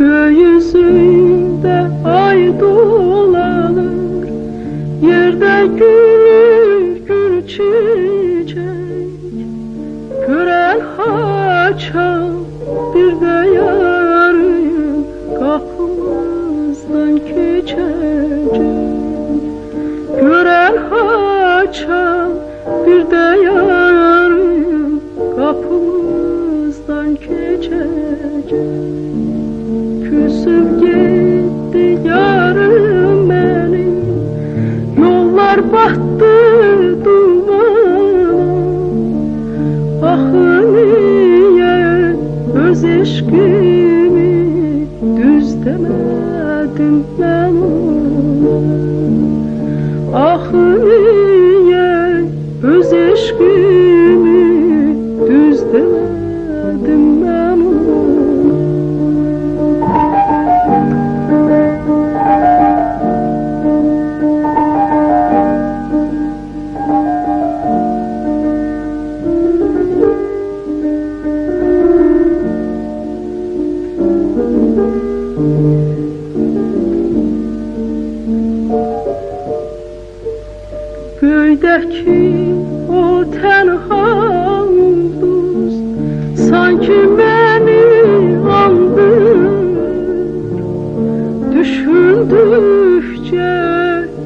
Göğsünde ay dolanır Yerde gül gül çiçek. Gören haçan bir de yarın Kapımızdan geçecek. Gören haçan bir de yarın Kapımızdan geçecek Küsüp gitti yarım benim Yollar battı dumana Ah niye öz eşkimi düz demedim ben Ah niye öz eşkimi Göydeki o tenha ulduz Sanki beni andır Düşündükçe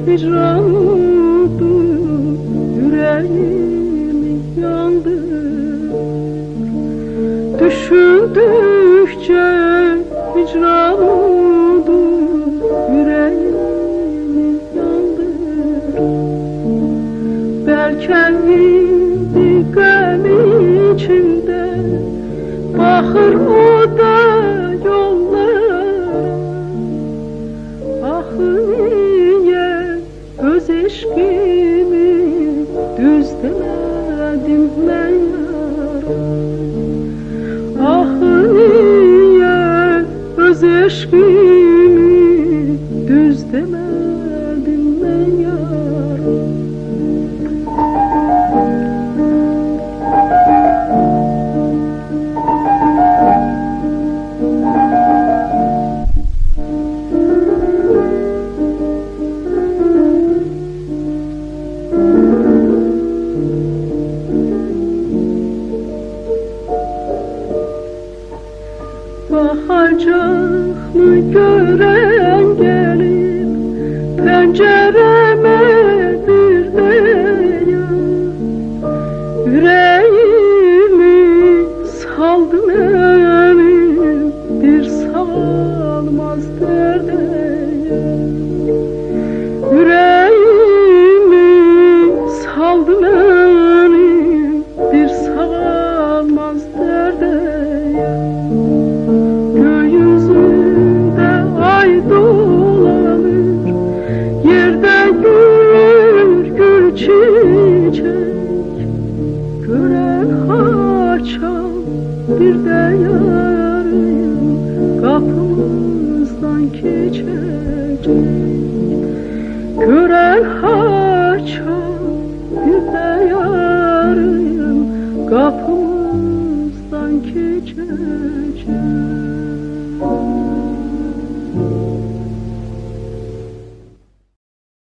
hicranıdır Yüreğimi yandır Düşündükçe hicranıdır içinde Bakır o da yollara Ah niye öz eşkimi düz demedim ben yara Ah niye öz eşkimi Bakacak mı gören gelip pencereme bir de ya Yüreğimi saldım elim bir salmaz derde Yüreğimi saldım elim Kapımızdan geçecek Gören haçan bir de yarın Kapımızdan